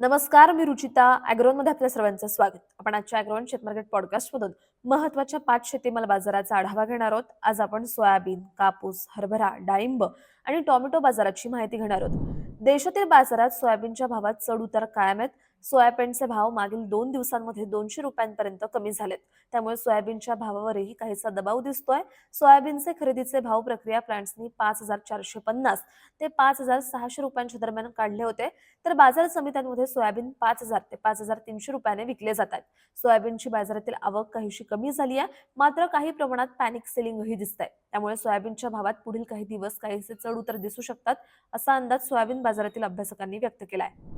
नमस्कार मी रुचिता. अॅग्रोनमध्ये आपल्या सर्वांचं स्वागत. आपण आजच्या अॅग्रोन शेतमार्केट पॉडकास्ट मधून महत्त्वाच्या पाच शेतीमाल बाजाराचा आढावा घेणार आहोत. आज आपण सोयाबीन कापूस हरभरा डाळिंब आणि टोमॅटो बाजाराची माहिती घेणार आहोत. देशातील बाजारात सोयाबीनच्या भावात चढ उतार कायम आहेत. सोयाबीनचे भाव मागील दोन दिवसांमध्ये दोनशे रुपयांपर्यंत कमी झालेत. त्यामुळे सोयाबीनच्या भावावरही काहीसा दबाव दिसतोय. सोयाबीनचे खरेदीचे भाव प्रक्रिया प्लांट्सनी पाच हजार चारशे पन्नास ते पाच हजार सहाशे रुपयांच्या दरम्यान काढले होते. तर बाजार समित्यांमध्ये सोयाबीन पाच हजार ते पाच हजार तीनशे रुपयाने विकले जात आहेत. सोयाबीनची बाजारातील आवक काहीशी कमी झाली आहे. मात्र काही प्रमाणात पॅनिक सेलिंगही दिसत आहे त्यामुळे सोयाबीनच्या भावात पुढील काही दिवस काहीसे चढ उतर दिसू शकतात असा अंदाज सोयाबीन बाजारातील अभ्यासकांनी व्यक्त केला आहे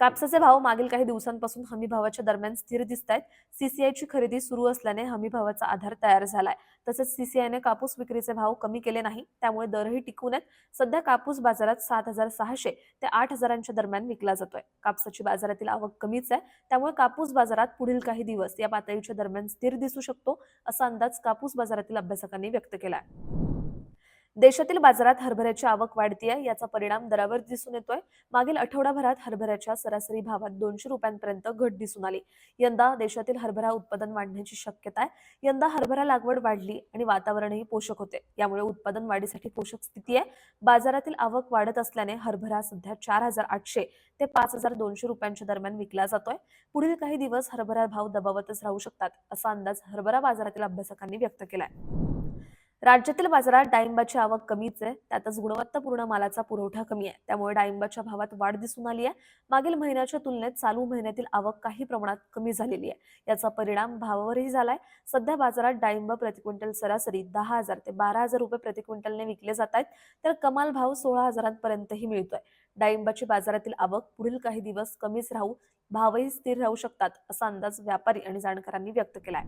कापसाचे भाव मागील काही दिवसांपासून हमी भावाच्या दरम्यान स्थिर दिसत आहेत सीसीआयची खरेदी सुरू असल्याने हमी भावाचा आधार तयार झालाय. तसेच सीसीआयने कापूस विक्रीचे भाव कमी केले नाही त्यामुळे दरही टिकून आहेत. सध्या कापूस बाजारात सात हजार सहाशे ते आठ हजारांच्या दरम्यान विकला जातोय. कापसाची बाजारातील आवक कमीच आहे त्यामुळे कापूस बाजारात पुढील काही दिवस या पातळीच्या दरम्यान स्थिर दिसू शकतो असा अंदाज कापूस बाजारातील अभ्यासकांनी व्यक्त केला आहे देशातील बाजारात हरभऱ्याची आवक वाढतीये याचा परिणाम दरावर दिसून येतोय. मागील आठवडाभरात हरभऱ्याच्या सरासरी भावात दोनशे रुपयांपर्यंत घट दिसून आली. यंदा देशातील हरभरा उत्पादन वाढण्याची शक्यता आहे. यंदा हरभरा लागवड वाढली आणि वातावरणही पोषक होते. यामुळे उत्पादन वाढीसाठी पोषक स्थिती आहे. बाजारातील आवक वाढत असल्याने हरभरा सध्या चार हजार आठशे ते पाच हजार दोनशे रुपयांच्या दरम्यान विकला जातोय. पुढील काही दिवस हरभरा भाव दबावतच राहू शकतात असा अंदाज हरभरा बाजारातील अभ्यासकांनी व्यक्त केलाय. राज्यातील बाजारात डाळिंबाची आवक कमीच आहे. त्यातच गुणवत्तापूर्ण मालाचा पुरवठा कमी आहे. त्यामुळे डाळिंबाच्या भावात वाढ दिसून आली आहे. मागील महिन्याच्या तुलनेत चालू महिन्यातील आवक काही प्रमाणात कमी झालेली आहे. याचा परिणाम भावावरही झालाय. सध्या बाजारात डाळिंब प्रति क्विंटल सरासरी दहा हजार ते बारा हजार रुपये प्रति क्विंटलने विकले जात आहेत. तर कमाल भाव सोळा हजारांपर्यंतही मिळतोय. डाळिंबाची बाजारातील आवक पुढील काही दिवस कमीच राहू भावही स्थिर राहू शकतात असा अंदाज व्यापारी आणि जाणकारांनी व्यक्त केलाय.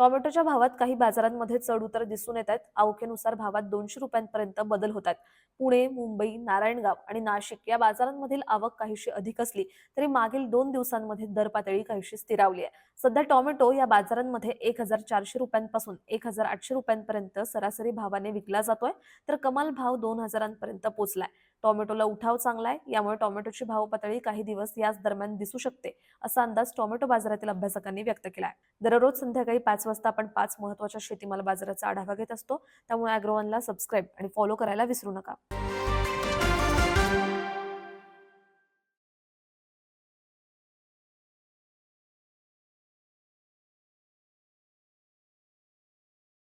टोमॅटोच्या भावात काही बाजारांमध्ये चढ उतर दिसून येत आहेत. अवखेनुसार भावात दोनशे रुपयांपर्यंत बदल होत आहेत. पुणे मुंबई नारायणगाव आणि नाशिक या बाजारांमधील आवक काहीशी अधिक असली तरी मागील दोन दिवसांमध्ये दर पातळी काहीशी स्थिरावली आहे. सध्या टोमॅटो या बाजारांमध्ये एक हजार चारशे रुपयांपासून एक हजार आठशे रुपयांपर्यंत सरासरी भावाने विकला जातोय. तर कमाल भाव दोन हजारांपर्यंत पोहोचलाय टोमॅटोला उठाव चांगला आहे. यामुळे टोमॅटोची भाव पातळी काही दिवस याच दरम्यान दिसू शकते असा अंदाज टोमॅटो बाजारातील अभ्यासकांनी व्यक्त केला आहे. दररोज संध्याकाळी पाच वाजता आपण पाच महत्त्वाच्या शेतीमाल बाजाराचा आढावा घेत असतो. त्यामुळे अॅग्रोवनला सबस्क्राईब आणि फॉलो करायला विसरू नका.